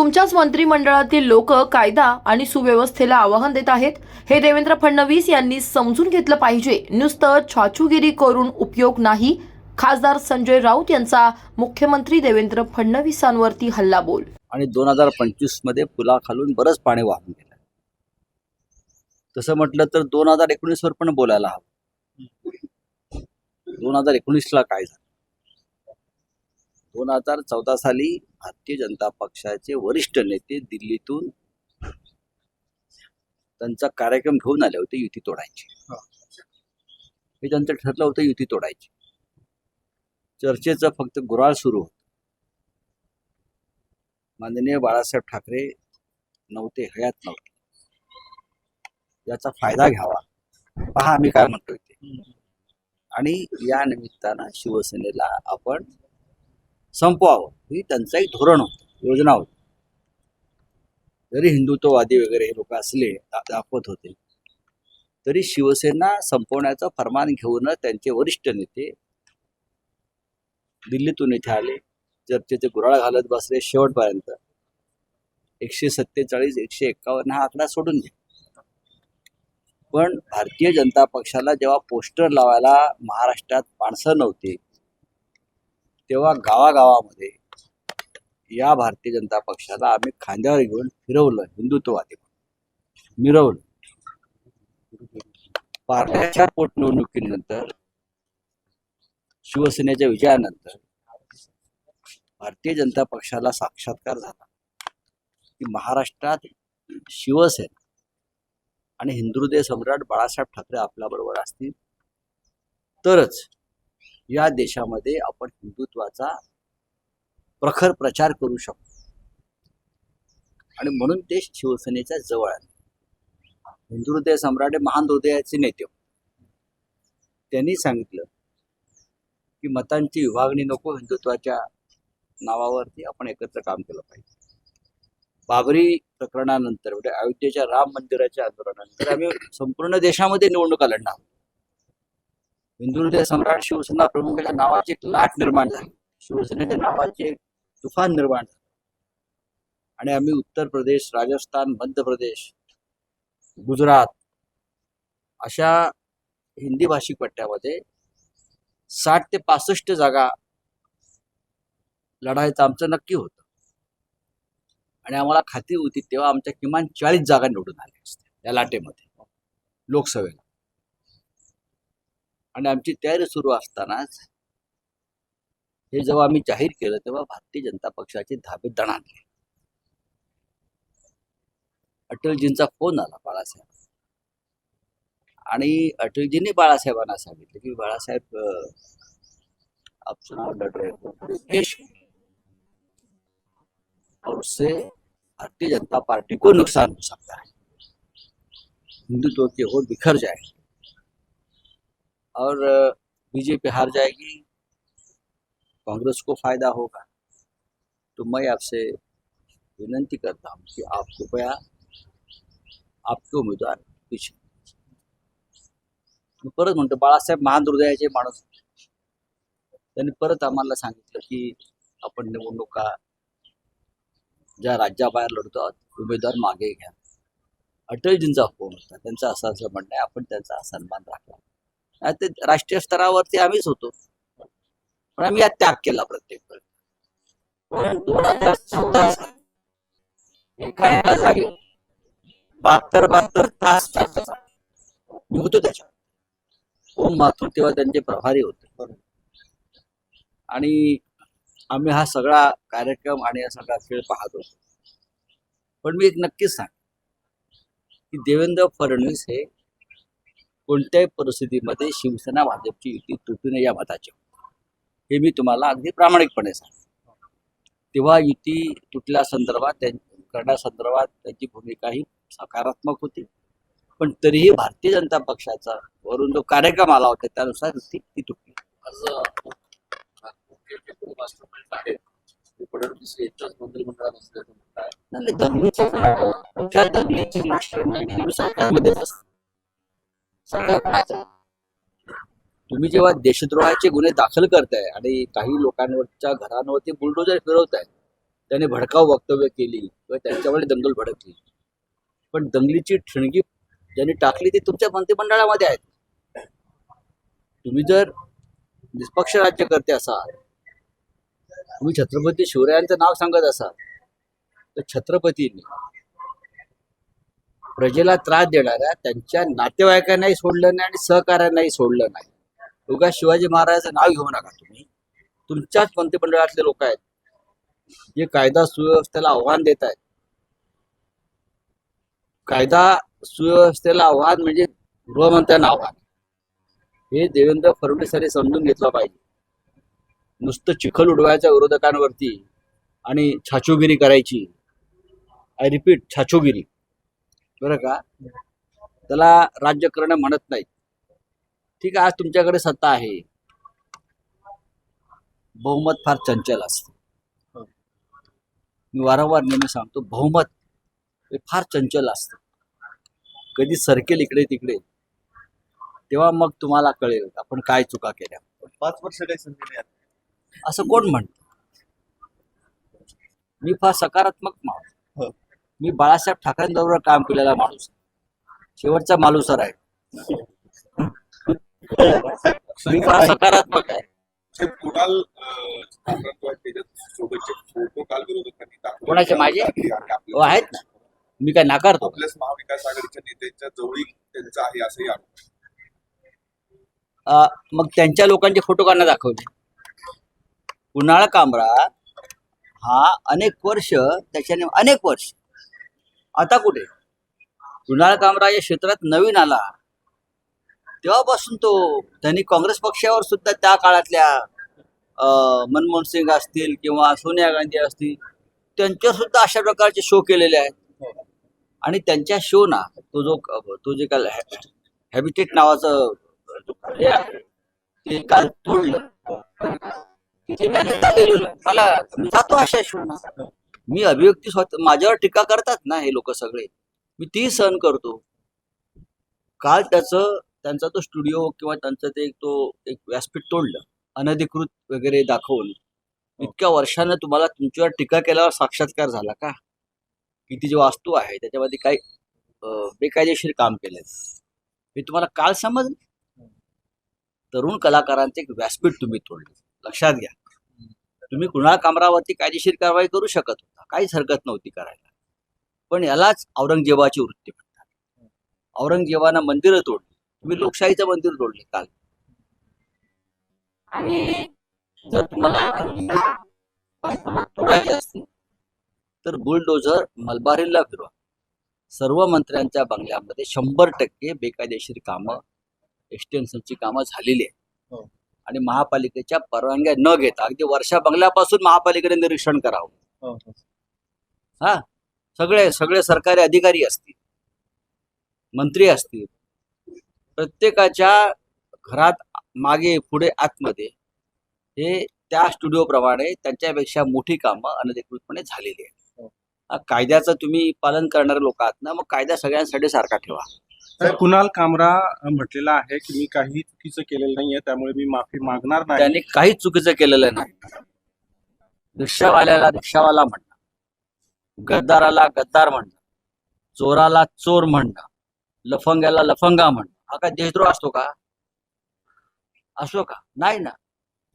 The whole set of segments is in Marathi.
तुमच्याच मंत्रिमंडळातील लोक कायदा आणि सुव्यवस्थेला आवाहन देत आहेत. हे देवेंद्र फडणवीस यांनी समजून घेतलं पाहिजे. नुसतं छाछूगिरी करून उपयोग नाही. खासदार संजय राऊत यांचा मुख्यमंत्री देवेंद्र फडणवीसांवरती हल्ला बोल आणि दोन हजार पंचवीसमध्ये पुलाखालून बरंच पाणी वाहून गेलं. तसं म्हटलं तर दोन हजार एकोणीस वर पण बोलायला हवं. दोन हजार एकोणीस ला काय झालं? दोन हजार चौदा साली भारतीय जनता पक्षाचे वरिष्ठ नेते दिल्लीतून त्यांचा कार्यक्रम घेऊन आले होते युती तोडायची. हे. त्यांचं ठरलं होतं युती तोडायची. चर्चेचं फक्त गुराळ सुरू होतं. माननीय बाळासाहेब ठाकरे नव्हते हयात नव्हते. याचा फायदा घ्यावा. पहा आम्ही काय म्हणतोय ते. आणि या निमित्तानं शिवसेनेला आपण संपवावं. ही त्यांचं एक धोरण होतं योजना होती. जरी हिंदुत्ववादी वगैरे हे लोक असले दाखवत होते तरी शिवसेना संपवण्याचं फरमान घेऊन त्यांचे वरिष्ठ नेते दिल्लीतून इथे आले. चर्चेचे गुराळ घालत बसले शेवटपर्यंत. एकशे सत्तेचाळीस एकशे एक्कावन्न हा आकडा सोडून द्या. पण भारतीय जनता पक्षाला जेव्हा पोस्टर लावायला महाराष्ट्रात माणसं नव्हती तेव्हा गावागावामध्ये या भारतीय जनता पक्षाला आम्ही खांद्यावर घेऊन फिरवलं हिंदुत्ववादी मिरवलं. पार्ट्याच्या पोटनिवडणुकीनंतर शिवसेनेच्या विजयानंतर भारतीय जनता पक्षाला साक्षात्कार झाला. की महाराष्ट्रात शिवसेना आणि हिंदुहृदय सम्राट बाळासाहेब ठाकरे आपल्याबरोबर असतील तरच या देशामध्ये आपण हिंदुत्वाचा प्रखर प्रचार करू शकतो. आणि म्हणून ते शिवसेनेच्या जवळ आले हिंदुहृदय सम्राट हे महान हृदयाचे नेते त्यांनी सांगितलं की मतांची विभागणी नको हिंदुत्वाच्या नावावरती आपण एकत्र काम केलं पाहिजे. बाबरी प्रकरणानंतर म्हणजे अयोध्येच्या राम मंदिराच्या आंदोलनानंतर आम्ही संपूर्ण देशामध्ये निवडणुका लढणार हिंदुहृदय सम्राट शिवसेना प्रमुखाच्या नावाची एक लाट निर्माण झाली. शिवसेनेच्या नावाचे एक तुफान निर्माण झालं. आणि आम्ही उत्तर प्रदेश राजस्थान मध्य प्रदेश गुजरात अशा हिंदी भाषिक पट्ट्यामध्ये साठ ते पासष्ट जागा लढायचं आमचं नक्की होतं. आणि आम्हाला खात्री होती तेव्हा आमच्या किमान चाळीस जागा निवडून आल्या असत्या या लाटेमध्ये लोकसभेला. आणि आमची तयारी सुरू असतानाच हे जेव्हा आम्ही जाहीर केलं तेव्हा भारतीय जनता पक्षाचे धाबे दणाणले अटलजींचा फोन आला बाळासाहेब. आणि अटलजींनी बाळासाहेबांना सांगितलं की बाळासाहेब और उससे भारतीय जनता पार्टी को नुकसान हो सकता है. हिंदुत्व की हो बिखर जाएगी. और बीजेपी हार जाएगी कांग्रेस को फायदा होगा। तो मैं आपसे विनंती करता हूँ कि आप कृपया आपके उमेदवार पीछे मी परत म्हणतो बाळासाहेब महान हृदयाचे माणूस त्यांनी परत आम्हाला सांगितलं की आपण निवडणुका ज्या राज्याबाहेर लढतो आहोत उमेदवार मागे घ्या. अटलजींचा फोन होता त्यांचं असं असं म्हणणं आहे आपण त्यांचा सन्मान राखला. ते राष्ट्रीय स्तरावरती आम्हीच होतो. पण आम्ही यात त्याग केला प्रत्येक वेळी. दोन हजार चौदा साली जागी. बहात्तर बहात्तर तास निघतो मी होतो त्याच्यात ओम माथूर तेव्हा त्यांचे प्रभारी होते. आणि आम्ही हा सगळा कार्यक्रम आणि हा सगळा खेळ पाहत होतो. पण मी एक नक्कीच सांग की देवेंद्र फडणवीस हे कोणत्याही परिस्थितीमध्ये शिवसेना भाजपची युती तुटू नये या मताचे. हे मी तुम्हाला अगदी प्रामाणिकपणे सांगतो तेव्हा युती तुटल्या संदर्भात त्यां करण्यासंदर्भात त्यांची भूमिका ही सकारात्मक होती. पण तरीही भारतीय जनता पक्षाचा वरून जो कार्यक्रम आला होता त्यानुसार युती ती तुटली. दंगलीच्या तुम्ही जेव्हा देशद्रोहाचे गुन्हे दाखल करताय आणि काही लोकांवरच्या घरांवरती बुलडोजर फिरवताय त्याने भडकाव वक्तव्य केली किंवा त्यांच्यामुळे दंगल भडकली. पण दंगलीची ठिणगी ज्यांनी टाकली ती तुमच्या मंत्रिमंडळामध्ये आहेत. तुम्ही जर निष्पक्ष राज्यकर्ते असाल तुम्ही छत्रपती शिवरायांचं नाव सांगत असाल तर छत्रपतींनी प्रजेला त्रास देणाऱ्या त्यांच्या नातेवाईकांनाही सोडलं नाही आणि सहकाऱ्यांनाही सोडलं नाही. उगा शिवाजी महाराजांचं नाव घेऊ नका तुम्ही. तुमच्याच मंत्रिमंडळातले लोक आहेत. जे कायदा सुव्यवस्थेला आव्हान देत आहेत. कायदा सुव्यवस्थेला आव्हान म्हणजे गृहमंत्र्यांना आव्हान. हे देवेंद्र फडणवीसांनी समजून घेतलं पाहिजे. नुसतं चिखल उडवायच्या विरोधकांवरती आणि छाछोगिरी करायची. आय रिपीट छाछोगिरी. बरं का? त्याला राज्य करणं म्हणत नाही ठीक आहे आज तुमच्याकडे सत्ता आहे. बहुमत फार चंचल असतं. मी वारंवार नेहमी सांगतो बहुमत हे फार चंचल असतं. कधी सरकेल इकडे तिकडे तेव्हा मग तुम्हाला कळेल आपण काय चुका केल्या. पाच वर्ष काही संधी. असं कोण म्हणत? मी फार सकारात्मक हो. मी बाळासाहेब ठाकरेंबरोबर काम केलेला माणूस. शेवटचा मालुसर आहे. मी फार सकारात्मक आहे. कुणाल. कोणाचे, माझे? हो, आहेत ना. मी काय नाकारतो आपल्याच महाविकास आघाडीच्या नेत्यांच्या जवळील त्यांचा आहे असंही आरोप. अं, मग त्यांच्या लोकांचे फोटो काढणं दाखवले. कुणाळ कामरा हा अनेक वर्ष त्याच्याने अनेक वर्ष आता कुठे? कुणाळ कामरा या क्षेत्रात नवीन आला. तेव्हापासून तो त्यांनी काँग्रेस पक्षावर सुद्धा त्या काळातल्या मनमोहन सिंग असतील किंवा सोनिया गांधी असतील त्यांच्यावर सुद्धा अशा प्रकारचे शो केलेले आहेत. आणि त्यांच्या शो ना तो जो तो जे काल हॅबिटेट नावाचं ते काल तोडलं. मला जातो अशा शो ना. मी अभिव्यक्ती स्वतः माझ्यावर टीका करतात ना हे लोक सगळे. मी ती सहन करतो. काल त्याचं त्यांचा तो स्टुडिओ किंवा त्यांचं ते तो एक व्यासपीठ तोडलं अनधिकृत वगैरे दाखवून. इतक्या वर्षानं तुम्हाला तुमच्यावर टीका केल्यावर साक्षात्कार झाला का? की ती जी वास्तू आहे त्याच्यामध्ये काही बेकायदेशीर काम केलंय. हे तुम्हाला काल समजलं? तरुण कलाकारांचे एक व्यासपीठ तुम्ही तोडले. लक्षात घ्या. तुम्ही कुणाल कामरावरती कायदेशीर कारवाई करू शकत काहीच हरकत नव्हती करायला. पण यालाच औरंगजेबाची वृत्ती म्हणतात. औरंगजेबानं मंदिरं तोडली. तुम्ही लोकशाहीचं मंदिर तोडले काल. आणि जर तुम्हाला तोडायचे असतील तर बुलडोझर मलबारीला फिरवा. सर्व मंत्र्यांच्या बंगल्यामध्ये शंभर टक्के बेकायदेशीर कामं एक्सटेन्शनची कामं झालेली आहेत. हो. आणि महापालिकेच्या परवानग्या न घेता अगदी वर्षा बंगल्यापासून महापालिकेने निरीक्षण करावं. हो, सगळे सगळे सरकारी अधिकारी असतील मंत्री असतील प्रत्येकाच्या घरात मागे पुढे आतमध्ये हे त्या स्टुडिओ प्रमाणे त्यांच्यापेक्षा मोठी कामं अनधिकृतपणे झालेली आहेत. हो. कायद्याचं तुम्ही पालन करणारे लोक आहात ना मग कायदा सगळ्यांसाठी सारखा ठेवा. कुणाल कामरा म्हटलेला आहे की मी काही चुकीचं केलेलं नाहीये त्यामुळे मी माफी मागणार नाही. त्यांनी काहीच चुकीचं केलेलं नाही. रिक्षावाल्याला रिक्षावाला म्हणणं गद्दाराला गद्दार म्हणणं चोराला चोर म्हणणं लफंग्याला लफंगा म्हणणं हा काय देशद्रोह असतो का? असो का? नाही ना.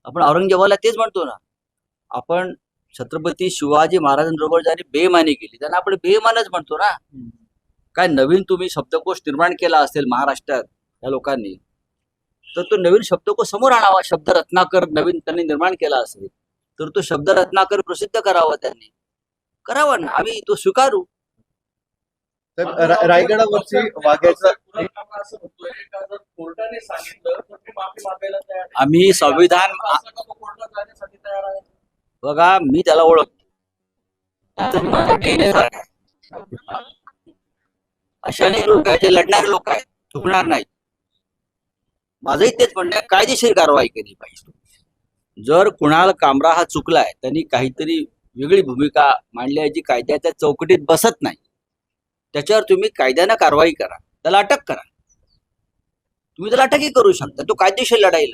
आपण औरंगजेबाला तेच म्हणतो ना. आपण छत्रपती शिवाजी महाराजांबरोबर ज्यांनी बेमानी केली. त्यांना आपण बेमानच म्हणतो ना. काय नवीन तुम्ही शब्दकोश निर्माण केला असेल महाराष्ट्रात या लोकांनी तर तो नवीन शब्दकोश समोर आणावा. शब्द रत्नाकर नवीन त्यांनी निर्माण केला असेल तर तो शब्द रत्नाकर प्रसिद्ध करावा त्यांनी. करावा ना आम्ही तो स्वीकारू रायगडावरची वाघ्याचा कोर्टाने सांगितलं तर मी माफी मागायला तयार आहे. आम्ही संविधान आहे बघा मी त्याला ओळखतो माझा DNA सारखा आहे. अशा अनेक लोक आहेत जे लढणारे लोक आहेत चुकणार नाही माझंही तेच म्हणणं आहे, कायदेशीर कारवाई केली पाहिजे जर कुणाल कामरा हा चुकलाय त्यांनी काहीतरी वेगळी भूमिका मांडली आहे जी कायद्याच्या चौकटीत बसत नाही. त्याच्यावर तुम्ही कायद्यानं कारवाई करा. त्याला अटक करा. तुम्ही त्याला अटकही करू शकता. तो कायदेशीर लढाईल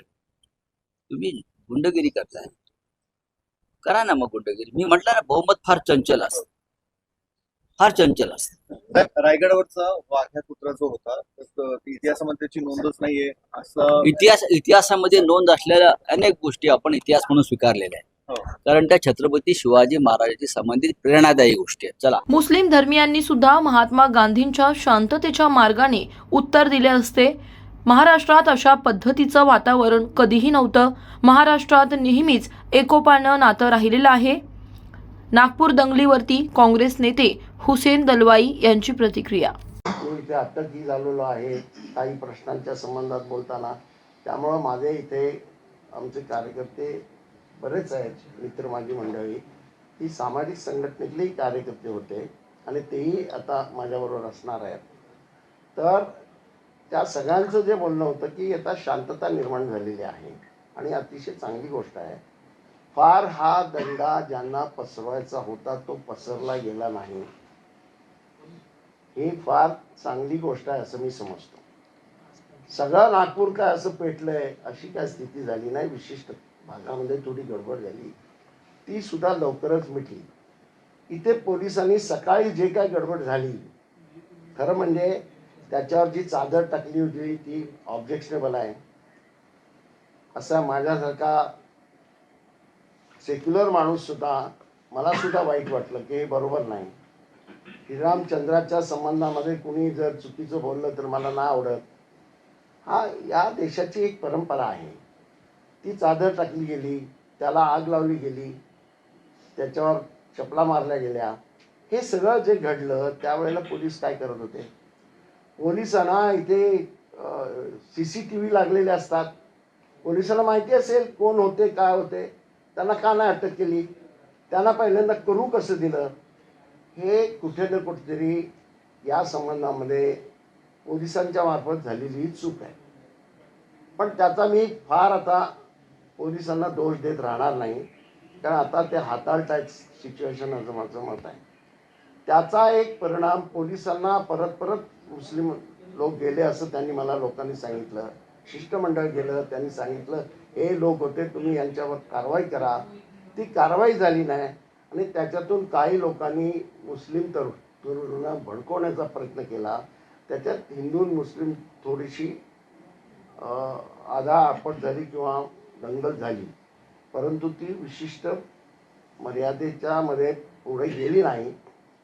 तुम्ही गुंडगिरी करताय. करा ना मग गुंडगिरी. मी म्हटलं ना बहुमत फार चंचल असत. फार चंचल असत. रायगडावरचा वाघ्या कुत्रा जो होता इतिहासामध्ये त्याची नोंदच नाहीये. असं इतिहास इतिहासामध्ये नोंद असलेल्या अनेक गोष्टी आपण इतिहास म्हणून स्वीकारलेल्या आहेत. कारण त्या छत्रपती शिवाजी महाराजांशी संबंधित प्रेरणादायी गोष्टी आहेत. चला. मुस्लिम धर्मियांनी सुद्धा महात्मा गांधींच्या शांततेच्या मार्गाने उत्तर दिले असते. महाराष्ट्रात अशा पद्धतीचं वातावरण कधीही नव्हतं. महाराष्ट्रात नेहमीच एकोपानं नातं राहिलेलं आहे. नागपूर दंगलीवरती काँग्रेस नेते हुसेन दलवाई यांची प्रतिक्रिया. इथे अटकही झालेलो आहे काही प्रश्नांच्या संबंधात बोलताना त्यामुळं माझे इथे आमचे कार्यकर्ते बरेच आहेत मित्र माझी मंडळी. ही सामाजिक संघटनेतलेही कार्यकर्ते होते आणि तेही आता माझ्याबरोबर असणार आहेत. तर त्या सगळ्यांचं जे बोलणं होतं की आता शांतता निर्माण झालेली आहे आणि अतिशय चांगली गोष्ट आहे. फार हा दंगा ज्यांना पसरवायचा होता तो पसरला गेला नाही. ही फार चांगली गोष्ट आहे असं मी समजतो. सगळं नागपूर काय असं पेटलंय अशी काय स्थिती झाली नाही विशिष्ट भागामध्ये थोडी गडबड झाली. ती सुद्धा लवकरच मिटली. इथे पोलिसांनी सकाळी जे काय गडबड झाली खरं म्हणजे त्याच्यावर जी चादर टाकली होती ती ऑब्जेक्शनेबल आहे. असा माझ्यासारखा सेक्युलर माणूस सुद्धा मला सुद्धा वाईट वाटलं की हे बरोबर नाही. श्रीरामचंद्राच्या संबंधामध्ये कुणी जर चुकीचं बोललं तर मला ना आवडत. हा या देशाची एक परंपरा आहे. ती चादर टाकली गेली त्याला आग लावली गेली त्याच्यावर चपला मारल्या गेल्या. हे सगळं जे घडलं त्यावेळेला पोलीस काय करत होते? पोलिसांना इथे सी सी टी व्ही लागलेले असतात. पोलिसांना माहिती असेल कोण होते काय होते. त्यांना का नाही अटक केली? त्यांना पहिल्यांदा करू कसं दिलं? हे कुठे ना कुठेतरी या संबंधामध्ये पोलिसांच्या मार्फत झालेली ही चूक आहे. पण त्याचा मी फार आता पोलिसांना दोष देत राहणार नाही. कारण आता ते हाताळतायत सिच्युएशन असं माझं मत आहे. त्याचा एक परिणाम पोलिसांना परत परत मुस्लिम लोक गेले असं त्यांनी मला लोकांनी सांगितलं. शिष्टमंडळ गेलं त्यांनी सांगितलं हे लोक होते तुम्ही यांच्यावर कारवाई करा. ती कारवाई झाली नाही. आणि त्याच्यातून काही लोकांनी मुस्लिम तरुण तरुणांना भडकवण्याचा प्रयत्न केला. त्याच्यात हिंदू मुस्लिम थोडीशी आधा आपट झाली किंवा दंगल झाली. परंतु ती विशिष्ट मर्यादेच्यामध्ये पुढे गेली नाही.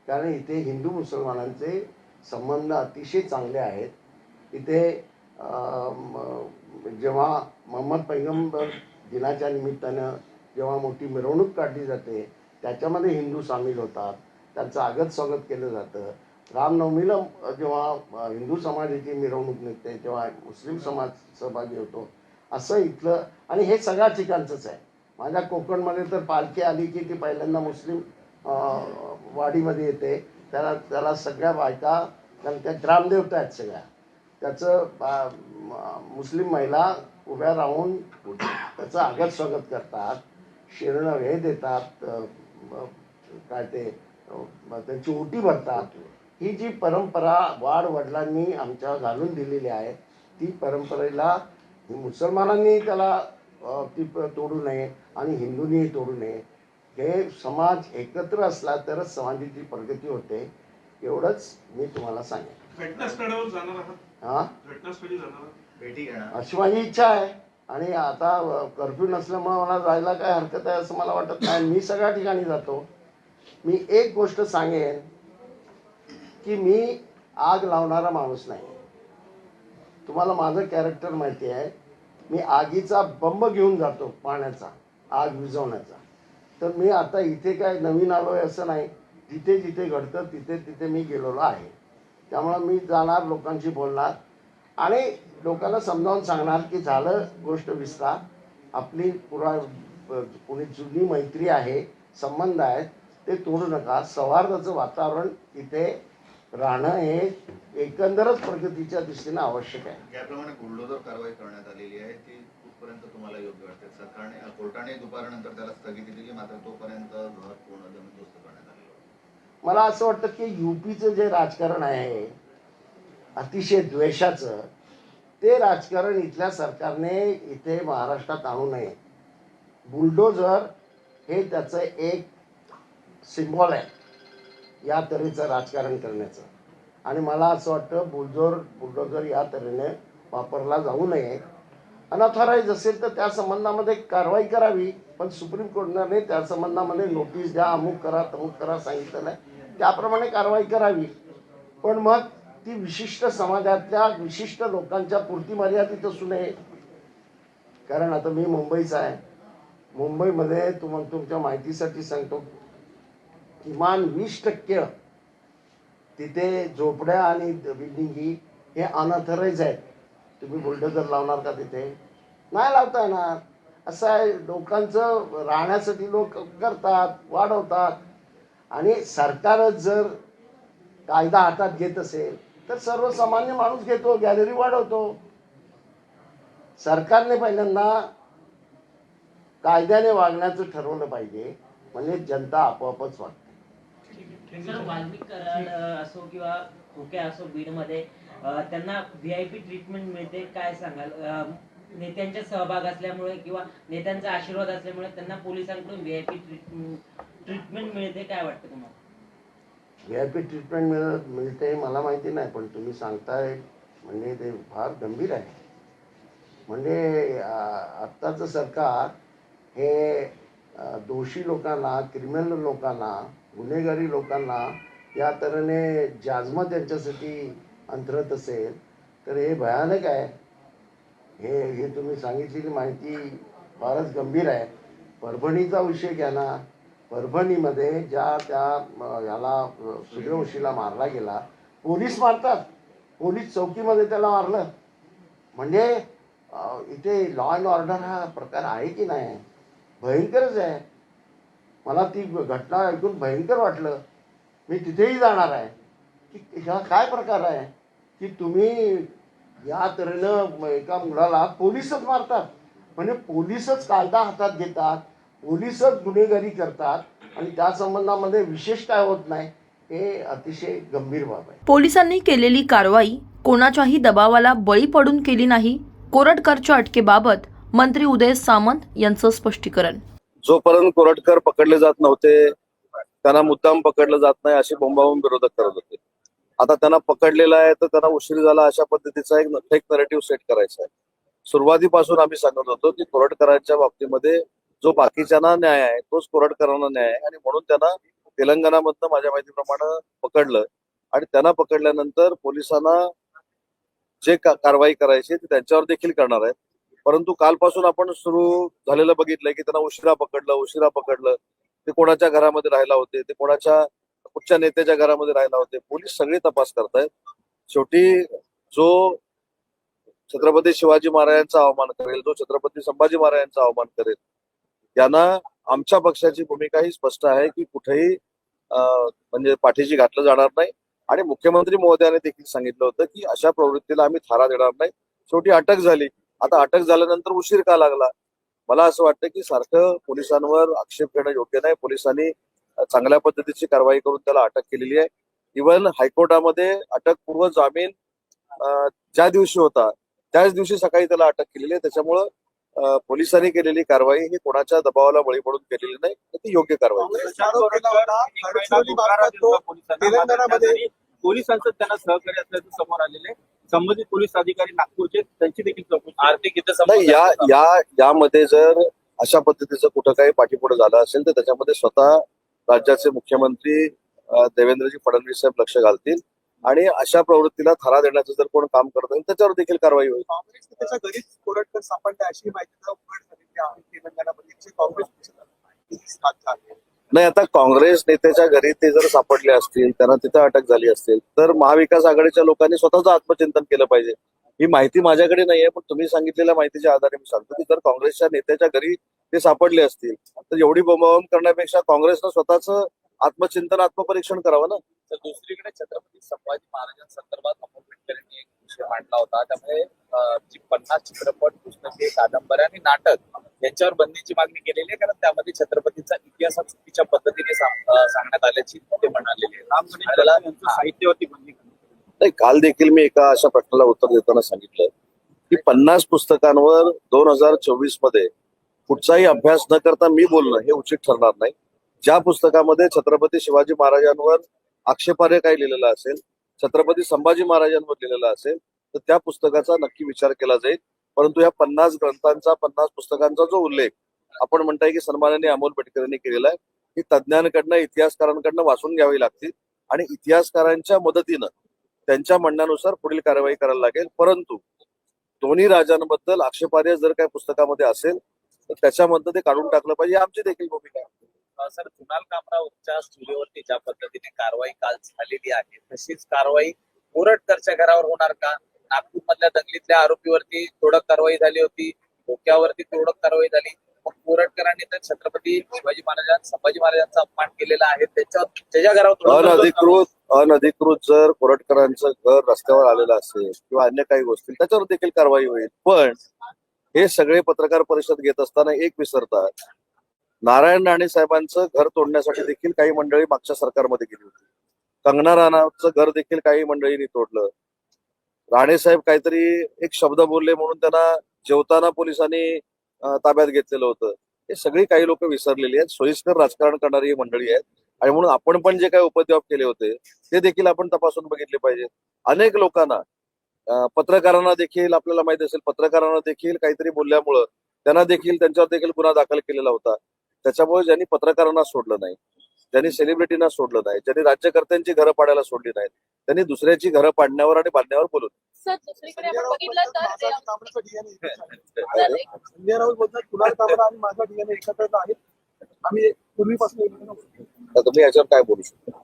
कारण इथे हिंदू मुसलमानांचे संबंध अतिशय चांगले आहेत. इथे जेव्हा मोहम्मद पैगंबर दिनाच्या निमित्तानं जेव्हा मोठी मिरवणूक काढली जाते त्याच्यामध्ये हिंदू सामील होतात. त्यांचं आगत स्वागत केलं जातं. रामनवमीला जेव्हा हिंदू समाजाची मिरवणूक निघते तेव्हा मुस्लिम समाज सहभागी होतो. असं इथलं. आणि हे सगळ्या ठिकाणचंच आहे. माझ्या कोकणमध्ये तर पालखी आली की ती पहिल्यांदा मुस्लिम वाडीमध्ये येते. त्याला त्याला सगळ्या बायका कारण त्या ग्रामदेवता आहेत सगळ्या. त्याचं बा- मुस्लिम महिला उभ्या राहून त्याचं आगत स्वागत करतात. शिरणं हे देतात काय ते त्यांची ओटी भरतात. ही जी परंपरा वाढ वडिलांनी आमच्या घालून दिलेली आहे ती परंपरेला मुसलमानांनी त्याला ती तोडू नये आणि हिंदूंनीही तोडू नये. हे समाज एकत्र असला तरच समाजाची प्रगती होते एवढंच मी तुम्हाला सांगेन. घटनास्थळावर जाणार आहात? हां? घटनास्थळी जाणार आहात? भेटी घेणार. अशी माझी इच्छा आहे. आणि आता कर्फ्यू नसल्यामुळे मला जायला काय हरकत आहे असं मला वाटत नाही. मी सगळ्या ठिकाणी जातो. मी एक गोष्ट सांगेन की मी आग लावणारा माणूस नाही. तुम्हाला माझं कॅरेक्टर माहिती आहे. मी आगीचा बंब घेऊन जातो पाण्याचा आग विझवण्याचा. तर मी आता इथे काय नवीन आलो आहे असं नाही. जिथे जिथे घडतं तिथे तिथे मी गेलेलो आहे. त्यामुळं मी जाणार लोकांशी बोलणार आणि लोकांना समजावून सांगणार की झालं गोष्ट विस्तार. आपली पुरा कोणी जुनी मैत्री आहे संबंध आहेत ते तोडू नका. सौहार्दाचं वातावरण इथे राहणं हे एकंदरच प्रगतीच्या दृष्टीनं आवश्यक आहे. ज्याप्रमाणे बुलडोजर कारवाई करण्यात आलेली आहे ती कुठपर्यंत तुम्हाला योग्य वाटते? सरकारने कोर्टाने दुपारनंतर त्याला स्थगिती दिली मात्र तोपर्यंत घर पूर्ण जमीनदोस्त करण्यात होतं. मला असं वाटतं की युपीचं जे राजकारण आहे अतिशय द्वेषाचं ते राजकारण इथल्या सरकारने इथे महाराष्ट्रात आणू नये. बुलडोजर हे त्याचं एक सिम्बॉल आहे. या तऱ्हेचं राजकारण करण्याचं. आणि मला असं वाटतं बुलजोर बुलडोजर या तऱ्हेने वापरला जाऊ नये. अनाथराईज असेल तर त्या संबंधामध्ये कारवाई करावी पण सुप्रीम कोर्टाने त्या संबंधामध्ये नोटीस द्या अमुक करा तमुक करा सांगितलेलं आहे त्याप्रमाणे कारवाई करावी. पण मग ती विशिष्ट समाजातल्या विशिष्ट लोकांच्या पुरती मर्यादित असू नये. कारण आता मी मुंबईचा आहे. मुंबईमध्ये तुम तुमच्या माहितीसाठी सांगतो. किमान वीस टक्के. तिथे झोपड्या आणि बिल्डिंगी हे अनऑथराईज आहेत. तुम्ही बुलडोजर लावणार का तिथे? नाही लावता येणार. असं आहे लोकांचं राहण्यासाठी लोक करतात वाढवतात. आणि सरकारच जर कायदा हातात घेत असेल तर सर्वसामान्य माणूस घेतो गॅलरी वाढवतो. सरकारने पहिल्यांदा कायद्याने वागण्याचं ठरवलं पाहिजे. म्हणजे जनता आपोआपच वागते. सर वाल्मिक कराड असो किंवा खोके असो बीडमध्ये अ, त्यांना व्ही आय पी ट्रीटमेंट मिळते काय सांगाल? नेत्यांचा सहभाग असल्यामुळे किंवा नेत्यांचा आशीर्वाद असल्यामुळे त्यांना पोलिसांकडून व्ही आय पी ट्रीटमेंट मिळते काय वाटतं तुम्हाला? व्ही आय पी ट्रीटमेंट मिळत मिळते मला माहिती नाही पण तुम्ही सांगताय म्हणजे ते फार गंभीर आहे. म्हणजे आत्ताचं सरकार हे दोषी लोकांना क्रिमिनल लोकांना गुन्हेगारी लोकांना या तऱ्हेने जाजमा त्यांच्यासाठी अंतरत असेल तर हे भयानक आहे. हे हे तुम्ही सांगितलेली माहिती फारच गंभीर आहे. परभणीचा विषय घ्या ना. परभणीमध्ये ज्या त्या ह्याला सूर्यवंशीला मारला गेला पोलीस मारतात. पोलीस चौकीमध्ये त्याला मारलं. म्हणजे इथे लॉ अँड ऑर्डर हा प्रकार आहे की नाही? भयंकरच आहे. मला ती घटना ऐकून भयंकर वाटलं. मी तिथेही जाणार आहे. की ह्या काय प्रकार आहे? की तुम्ही या तऱ्हेनं एका मुलाला पोलिसच मारतात. म्हणजे पोलिसच कायदा हातात घेतात पोलिसच गुन्हेगारी करतात आणि त्या संबंधामध्ये विशेष काय होत नाही हे अतिशय गंभीर बाब आहे. पोलिसांनी केलेली कारवाई कोणाच्याही दबावाला बळी पडून केली नाही. कोरटकरच्या अटकेबाबत मंत्री उदय सामंत यांचं स्पष्टीकरण. जोपर्यंत कोरटकर पकडले जात नव्हते त्यांना मुद्दाम पकडलं जात नाही अशी बोंबाबोंब विरोधक करत होते. आता त्यांना पकडलेलं आहे तर त्यांना उशीर झाला अशा पद्धतीचा एक फेक नरेटिव्ह सेट करायचा आहे. सुरुवातीपासून आम्ही सांगत होतो की कोरटकरांच्या बाबतीमध्ये जो बाकीच्यांना न्याय आहे तोच कोरटकरांना न्याय आहे. आणि म्हणून त्यांना तेलंगणामधनं माझ्या माहितीप्रमाणे पकडलं. आणि त्यांना पकडल्यानंतर पोलिसांना जे का- कारवाई करायची ती त्यांच्यावर देखील करणार आहेत. परंतु कालपासून आपण सुरू झालेलं बघितलंय की त्यांना उशिरा पकडलं उशिरा पकडलं. ते कोणाच्या घरामध्ये राहिला होते ते कोणाच्या कुठच्या नेत्याच्या घरामध्ये राहिला होते पोलीस सगळे तपास करतायत. शेवटी जो छत्रपती शिवाजी महाराजांचा अवमान करेल जो छत्रपती संभाजी महाराजांचा अवमान करेल त्यांना आमच्या पक्षाची भूमिका ही स्पष्ट आहे की कुठेही म्हणजे पाठीशी घातलं जाणार नाही. आणि मुख्यमंत्री महोदयाने देखील सांगितलं होतं की अशा प्रवृत्तीला आम्ही थारा देणार नाही. शेवटी अटक झाली. आता अटक झाल्यानंतर उशीर का लागला? मला असं वाटतं की सारखं पोलिसांवर आक्षेप घेणं योग्य नाही. पोलिसांनी चांगल्या पद्धतीची कारवाई करून त्याला अटक केलेली आहे. इव्हन हायकोर्टामध्ये अटकपूर्व जामीन ज्या दिवशी होता त्याच दिवशी सकाळी त्याला अटक केलेली आहे. त्याच्यामुळं पोलिसांनी केलेली कारवाई ही कोणाच्या दबावाला बळी पडून केलेली नाही. तर ती योग्य कारवाई पोलिसांचं त्यांना सहकार्य असल्याचं समोर आलेले संबंधित पोलीस अधिकारी नागपूरचे त्यांची देखील चौकशी आर्थिक हित नाही या या यामध्ये जर अशा पद्धतीचं कुठं काही पाठीपुढे झालं असेल तर त्याच्यामध्ये स्वतः राज्याचे मुख्यमंत्री देवेंद्रजी फडणवीस साहेब लक्ष घालतील. आणि अशा प्रवृत्तीला थारा देण्याचं जर कोण काम करत असेल त्याच्यावर देखील कारवाई होईल. काँग्रेस त्याच्या घरीच कोरटकर सापडले अशी माहिती तेलंगणामध्ये काँग्रेस नाही आता काँग्रेस नेत्याच्या घरी ते जर सापडले असतील त्यांना तिथं अटक झाली असेल तर महाविकास आघाडीच्या लोकांनी स्वतःच आत्मचिंतन केलं पाहिजे. ही माहिती माझ्याकडे नाहीये पण तुम्ही सांगितलेल्या माहितीच्या आधारे मी सांगतो की जर काँग्रेसच्या नेत्याच्या घरी ते सापडले असतील तर एवढी बोंबाबोंब करण्यापेक्षा काँग्रेसनं स्वतःच आत्मचिंतन आत्मपरीक्षण करावं ना. तर दुसरीकडे छत्रपती संभाजी महाराजांसंदर्भात अमोल एक विषय मांडला होता त्यामुळे जी पन्नास चित्रपट पुस्तके कादंबऱ्या आणि नाटक यांच्यावर बंदीची मागणी केलेली आहे कारण त्यामध्ये छत्रपतीचा हा चुकीच्या पद्धतीने सांगण्यात आल्याची ते म्हणालेले त्याला साहित्यावरती बंदी नाही काल देखील मी एका अशा प्रश्नाला उत्तर देताना सांगितलं की पन्नास पुस्तकांवर दोन हजार चोवीसमध्ये कुठचाही अभ्यास न करता मी बोलणं हे उचित ठरणार नाही. ज्या पुस्तकामध्ये छत्रपती शिवाजी महाराजांवर आक्षेपार्ह काही लिहिलेलं असेल छत्रपती संभाजी महाराजांवर लिहिलेलं असेल तर त्या पुस्तकाचा नक्की विचार केला जाईल. परंतु या पन्नास ग्रंथांचा पन्नास पुस्तकांचा जो उल्लेख आपण म्हणताय की सन्मानाने अमोल पेटकर यांनी केलेला आहे. ही तज्ज्ञांकडनं इतिहासकारांकडनं वाचून घ्यावी लागतील आणि इतिहासकारांच्या मदतीनं त्यांच्या म्हणण्यानुसार पुढील कारवाई करायला लागेल. परंतु दोन्ही राजांबद्दल आक्षेपार्ह जर काही पुस्तकामध्ये असेल तर त्याच्यामधनं ते काढून टाकलं पाहिजे. आमची देखील भूमिका सर कुणाल कामरावच्या स्टुडिओवरती ज्या पद्धतीने कारवाई काल झालेली आहे तशीच कारवाई कोरटकरच्या घरावर होणार का? नागपूर मधल्या दंगलीतल्या आरोपीवरती तोडक कारवाई झाली होती धोक्यावरती तोडक कारवाई झाली. मग कोरटकरांनी तर छत्रपती शिवाजी महाराजां संभाजी महाराजांचा अपमान केलेला आहे. त्याच्यावर त्याच्या घरावर अनधिकृत अनधिकृत जर कोरटकरांचं घर रस्त्यावर आलेलं असेल किंवा अन्य काही गोष्टी त्याच्यावर देखील कारवाई होईल. पण हे सगळे पत्रकार परिषद घेत असताना एक विसरतात. नारायण राणे साहेबांचं घर तोडण्यासाठी देखील काही मंडळी मागच्या सरकारमध्ये गेली होती. कंगना राणाचं घर देखील काही मंडळींनी तोडलं. राणे साहेब काहीतरी एक शब्द बोलले म्हणून त्यांना जेवताना पोलिसांनी ताब्यात घेतलेलं होतं. हे सगळी काही लोक विसरलेली आहेत. सोयीस्कर राजकारण करणारी ही मंडळी आहेत. आणि म्हणून आपण पण जे काही उपद्व्याप केले होते ते देखील आपण तपासून बघितले पाहिजे अनेक लोकांना पत्रकारांना देखील आपल्याला माहिती असेल पत्रकारांना देखील काहीतरी बोलल्यामुळं त्यांना देखील त्यांच्यावर देखील गुन्हा दाखल केलेला होता. त्याच्यामुळे ज्यांनी पत्रकारांना सोडलं नाही. ज्यांनी सेलिब्रिटींना सोडलं नाही. ज्यांनी राज्यकर्त्यांची घरं पाडायला सोडली नाहीत. त्यांनी दुसऱ्याची घरं पाडण्यावर आणि बांधण्यावर बोलत सर दुसरीकडे आपण बघितलं तर ते- संजय राऊत बोलतात कुणाल कामरा आणि माझा डीएनए एकत्र आहेत आम्ही पूर्वीपासून एकत्र नव्हतो. तर तुम्ही याच्यावर काय बोलू शकता?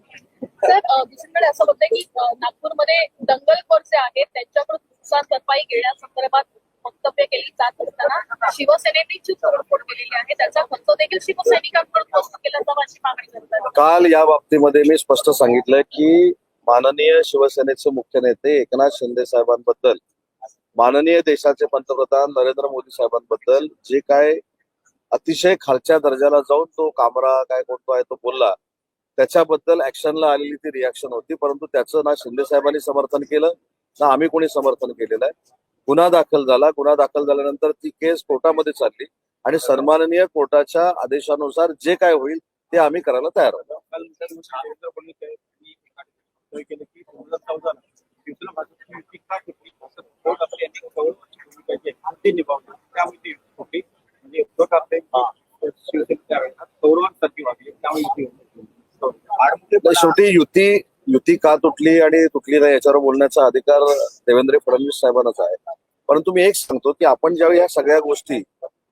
सर अ, दुसरीकडे असं होतं की अ, नागपूरमध्ये दंगलखोर जे आहेत त्यांच्याकडून नुकसान भरपाई घेण्यासंदर्भात वक्तव्य केली जात असताना शिवसेनेने जी तोडफोड केलेली आहे. त्याचा खर्च देखील शिवसैनिकांकडून वसूल केला जावा अशी मागणी करतात. काल या बाबतीमध्ये मी स्पष्ट सांगितलं की माननीय शिवसेनेचे मुख्य नेते एकनाथ शिंदे साहेबांबद्दल माननीय देशाचे पंतप्रधान नरेंद्र मोदी साहेबांबद्दल जे काय अतिशय खालच्या दर्जाला जाऊन तो कामरा काय कोणतो आहे तो बोलला त्याच्याबद्दल ऍक्शनला आलेली ती रिॲक्शन होती परंतु त्याचं ना शिंदे साहेबांनी समर्थन केलं ना आम्ही कोणी समर्थन केलेलं आहे. गुन्हा दाखल झाला. गुन्हा दाखल झाल्यानंतर ती केस कोर्टामध्ये चालली आणि सन्माननीय कोर्टाच्या आदेशानुसार जे काय होईल ते आम्ही करायला तयार आहोत. शेवटी युती युती का तुटली आणि तुटली नाही याच्यावर बोलण्याचा अधिकार देवेंद्र फडणवीस साहेबांनाच आहे. परंतु मी एक सांगतो की आपण ज्यावेळी ह्या सगळ्या गोष्टी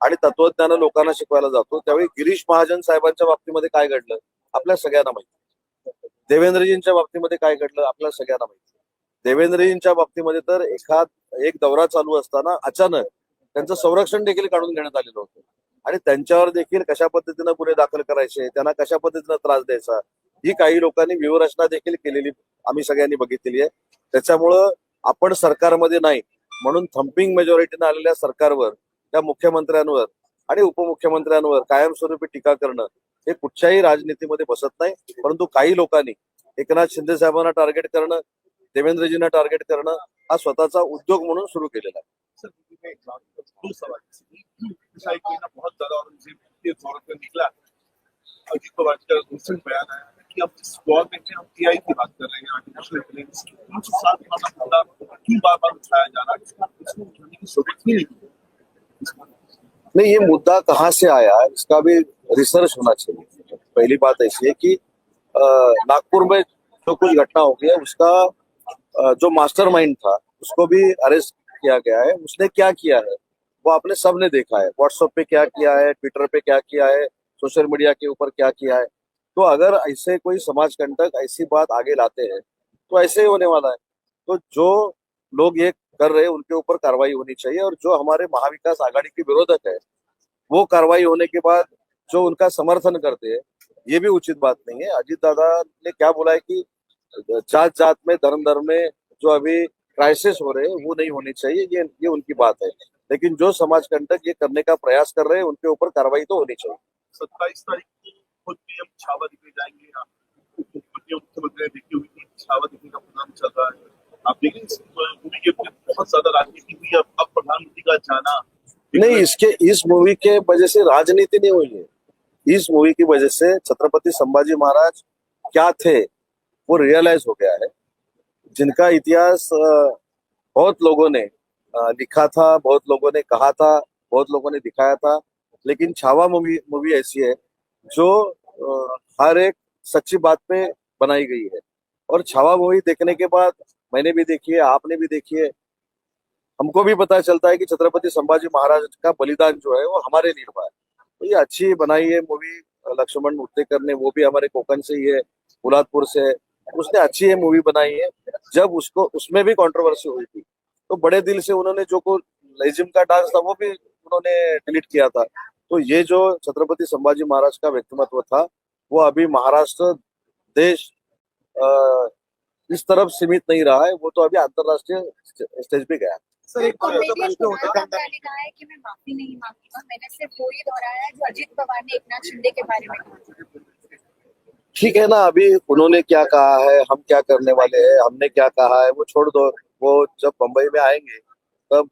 आणि तत्वज्ञान लोकांना शिकवायला जातो त्यावेळी गिरीश महाजन साहेबांच्या बाबतीमध्ये काय घडलं? आपल्या सगळ्यांना माहिती. देवेंद्रजींच्या बाबतीमध्ये काय घडलं? आपल्या सगळ्यांना माहिती. देवेंद्रजींच्या बाबतीमध्ये तर एखाद एक दौरा चालू असताना अचानक त्यांचं संरक्षण देखील काढून घेण्यात आलेलं होतं. आणि त्यांच्यावर देखील कशा पद्धतीनं गुन्हे दाखल करायचे त्यांना कशा पद्धतीनं त्रास द्यायचा ही काही लोकांनी व्यूहरचना देखील केलेली आम्ही सगळ्यांनी बघितलेली आहे. त्याच्यामुळं आपण सरकारमध्ये नाही म्हणून थम्पिंग मेजॉरिटीनं आलेल्या सरकारवर त्या मुख्यमंत्र्यांवर आणि उपमुख्यमंत्र्यांवर कायमस्वरूपी टीका करणं हे कुठच्याही राजनीतीमध्ये बसत नाही. परंतु काही लोकांनी एकनाथ शिंदे साहेबांना टार्गेट करणं देवेंद्रजींना टार्गेट करणं हा स्वतःचा उद्योग म्हणून सुरू केलेला आहे. बहुत ज्यादा निकला अजीत पवार का बयान है कि अब जिस दौर में हम टीआई की बात कर रहे हैं आर्टिफिशियल इंटेलिजेंस की। तीन सौ सात वाला मुद्दा क्यों बार बार उठाया जा रहा है? इसको इसको उठाने की ज़रूरत ही नहीं नहीं, ये मुद्दा कहाँ से आया इसका भी रिसर्च होना चाहिए। पहली बात ऐसी है कि नागपुर में जो कुछ घटना हो गई है, उसका जो मास्टरमाइंड था, उसको भी अरेस्ट किया गया है। उसने क्या किया है? वो आपने सबने देखा है। व्हाट्सएप पे क्या किया है? ट्विटर पे क्या किया है? सोशल मीडिया के ऊपर क्या किया है? तो अगर ऐसे कोई समाज कंटक ऐसी बात आगे लाते हैं तो ऐसे ही होने वाला है। तो जो लोग ये कर रहे हैं, उनके ऊपर कार्रवाई होनी चाहिए और जो हमारे महाविकास आघाड़ी के विरोधक है, वो कार्रवाई होने के बाद जो उनका समर्थन करते हैं, ये भी उचित बात नहीं है। अजीत दादा ने क्या बोला है कि जात जात में धर्म धर्म में जो अभी क्राइसिस हो रहे हैं, वो नहीं होनी चाहिए, ये ये उनकी बात है। लेकिन जो समाज कंटक ये करने का प्रयास कर रहे हैं, उनके ऊपर कार्रवाई तो होनी चाहिए। सत्ताईस तारीख को खुद पीएम छावा दिखने जाएँगे मुख्यमंत्री देखी हुई छावा दिखने का प्रोग्राम चल रहा है। आप बहुत ज़्यादा राजनीति हुई अब प्रधानमंत्री का जाना। नहीं, इसके, इस मूवी के वजह से राजनीति नहीं हुई है। इस मूवी की वजह से छत्रपति संभाजी महाराज क्या थे, वो रियलाइज़ हो गया है। जिनका इतिहास बहुत लोगों ने लिखा था, बहुत लोगों ने कहा था, बहुत लोगों ने दिखाया था। लेकिन छावा मूवी मूवी ऐसी है जो हर एक सच्ची बात पे बनाई गई है। और छावा मूवी देखने के बाद मैंने भी देखी है, आपने भी देखी है। हमको भी पता चलता है कि छत्रपति संभाजी महाराज का बलिदान जो है वो हमारे लिए हुआ है। तो ये अच्छी बनाई है मूवी, लक्ष्मण उत्तेकर ने, वो भी हमारे कोकन से ही है फुलादपुर से है। उसने अच्छी है मूवी बनाई है, जब उसको, उसमें भी कंट्रोवर्सी हुई थी। तो बड़े दिल से उन्होंने जो को, लेजिम का डांस था, वो भी उन्होंने डिलीट किया था। तो ये जो छत्रपति संभाजी महाराज का व्यक्तिमत्व था वो अभी महाराष्ट्र देश अ, इस तरफ़ सीमित नहीं रहा है वो तो अभी अंतरराष्ट्रीय स्टेज पे गया। सर एक और प्रश्न होता कुणाल ने कहा है कि मैं माफ़ी नहीं मांगूँगा मैंने सिर्फ़ वो ही दोहराया जो अजित पवार ने एकनाथ शिंदे के बारे में ठीक है ना अभी उन्होंने क्या कहा है हम क्या करने वाले हैं हमने क्या कहा है वो छोड़ दो वो जब बम्बई में आएँगे तब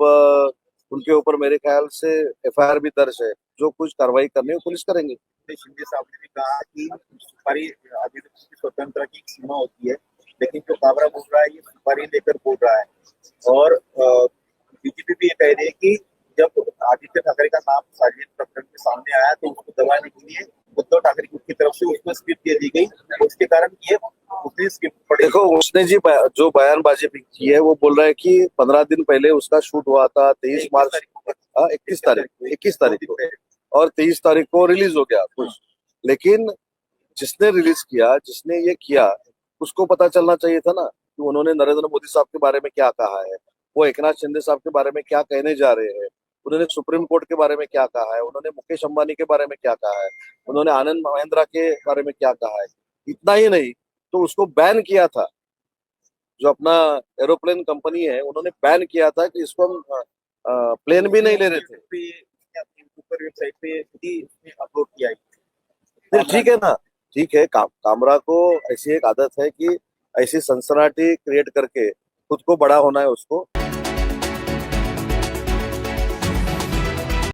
उनके ऊपर मेरे ख्याल से एफआईआर भी दर्ज है। जो कुछ कार्रवाई करनी है पुलिस करेंगे। शिंदे साहब ने भी कहा कि सुपारी स्वतंत्रता की सीमा होती है, लेकिन जो काबरा बोल रहा है, ये सुपारी लेकर बोल रहा है। और बीजेपी भी ये कह रही है कि जब आदित्य ठाकरे का नाम सार्वजनिक प्रकरण के सामने आया तो उसको दबाने के लिए उद्धव ठाकरे की तरफ़ से उसमें स्क्रिप्ट दे दी गई। उसके कारण ये उसने स्क्रिप्ट पढ़ी देखो उसने जी जो बयानबाजी की है वो बोल रहा है कि पंद्रह दिन पहले उसका शूट हुआ था तेईस मार्च इक्कीस तारीख इक्कीस तारीख को। और तेईस तारीख को रिलीज़ हो गया कुछ। लेकिन जिसने रिलीज़ किया जिसने ये किया उसको पता चलना चाहिए था ना कि उन्होंने नरेंद्र मोदी साहब के बारे में क्या कहा है। वो एकनाथ शिंदे साहब के बारे में क्या कहने जा रहे हैं। उन्होंने सुप्रीम कोर्ट के बारे में क्या कहा है? उन्होंने मुकेश अंबानी के बारे में क्या कहा है? उन्होंने आनंद महिंद्रा के बारे में क्या कहा है? इतना ही नहीं तो उसको बैन किया था। जो अपना एरोप्लेन कंपनी है, उन्होंने बैन किया था कि इसको हम प्लेन भी नहीं ले रहे थे। ठीक है ना? ठीक है काम कामरा को ऐसी एक आदत है कि ऐसी सनसनाटी क्रिएट करके खुद को बड़ा होना है उसको।